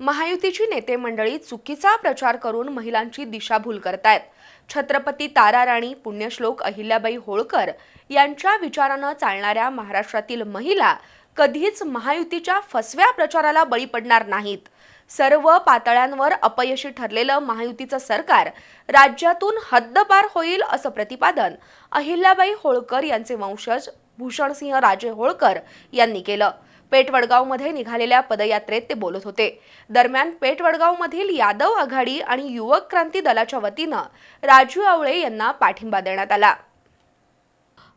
महायुतीची नेते मंडळी चुकीचा प्रचार करून महिलांची दिशाभूल करतायत. छत्रपती तारा राणी पुण्यश्लोक अहिल्याबाई होळकर यांच्या विचारानं चालणाऱ्या महाराष्ट्रातील महिला कधीच महायुतीच्या फसव्या प्रचाराला बळी पडणार नाहीत. सर्व पातळ्यांवर अपयशी ठरलेलं महायुतीचं सरकार राज्यातून हद्दपार होईल असं प्रतिपादन अहिल्याबाई होळकर यांचे वंशज भूषणसिंह राजे होळकर यांनी केलं. पेठवडगावमध्ये निघालेल्या पदयात्रेत ते बोलत होते. दरम्यान पेठवडगावमधील यादव आघाडी आणि युवक क्रांती दलाच्या वतीनं राजू आवळे यांना पाठिंबा देण्यात आला.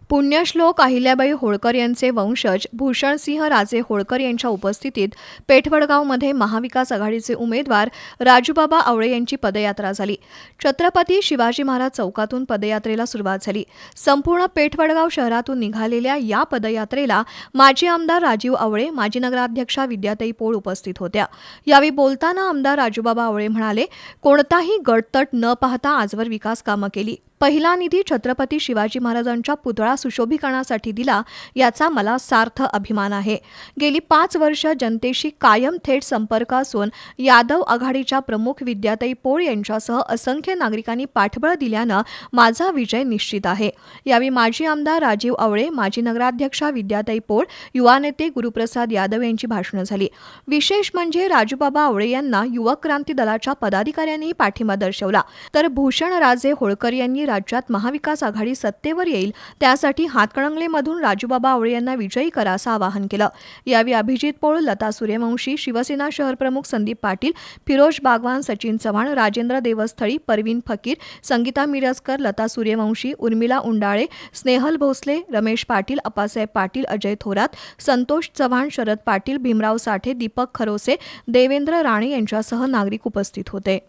पुण्यश्लोक अहिल्याबाई होळकर यांचे वंशज भूषणसिंह राजे होळकर यांच्या उपस्थितीत पेठवडगावमध्ये महाविकास आघाडीचे उमेदवार राजूबाबा आवळे यांची पदयात्रा झाली. छत्रपती शिवाजी महाराज चौकातून पदयात्रेला सुरुवात झाली. संपूर्ण पेठवडगाव शहरातून निघालेल्या या पदयात्रेला माजी आमदार राजीव आवळे माजी नगराध्यक्षा विद्याताई पोळ उपस्थित होत्या. यावेळी बोलताना आमदार राजूबाबा आवळे म्हणाले कोणताही गटतट न पाहता आजवर विकास कामं केली. पहिला निधी छत्रपती शिवाजी महाराजांच्या पुतळा सुशोभीकरणासाठी दिला याचा मला सार्थ अभिमान आहे. गेली पाच वर्ष जनतेशी कायम थेट संपर्क असून यादव आघाडीच्या प्रमुख विद्याताई पोळ यांच्यासह असंख्य नागरिकांनी पाठबळ दिल्यानं माझा विजय निश्चित आहे. यावेळी माजी आमदार राजीव आवळे माजी नगराध्यक्षा विद्याताई पोळ युवा नेते गुरुप्रसाद यादव यांची भाषणं झाली. विशेष म्हणजे राजूबाबा आवळे यांना युवक क्रांती दलाच्या पदाधिकाऱ्यांनी पाठिंबा दर्शवला. तर भूषण राजे होळकर यांनी राज्यात महाविकास आघाडी सत्तेवर येईल त्यासाठी हातकणंगलेमधून राजूबाबा आवळे यांना विजयी करा असं आवाहन केलं. यावेळी अभिजित पोळ लता सूर्यवंशी शिवसेना शहरप्रमुख संदीप पाटील फिरोज बागवान सचिन चव्हाण राजेंद्र देवस्थळी परवीन फकीर संगीता मिरजकर लता सूर्यवंशी उर्मिला उंडाळे स्नेहल भोसले रमेश पाटील अप्पासाहेब पाटील अजय थोरात संतोष चव्हाण शरद पाटील भीमराव साठे दीपक खरोसे देवेंद्र राणे यांच्यासह नागरिक उपस्थित होते.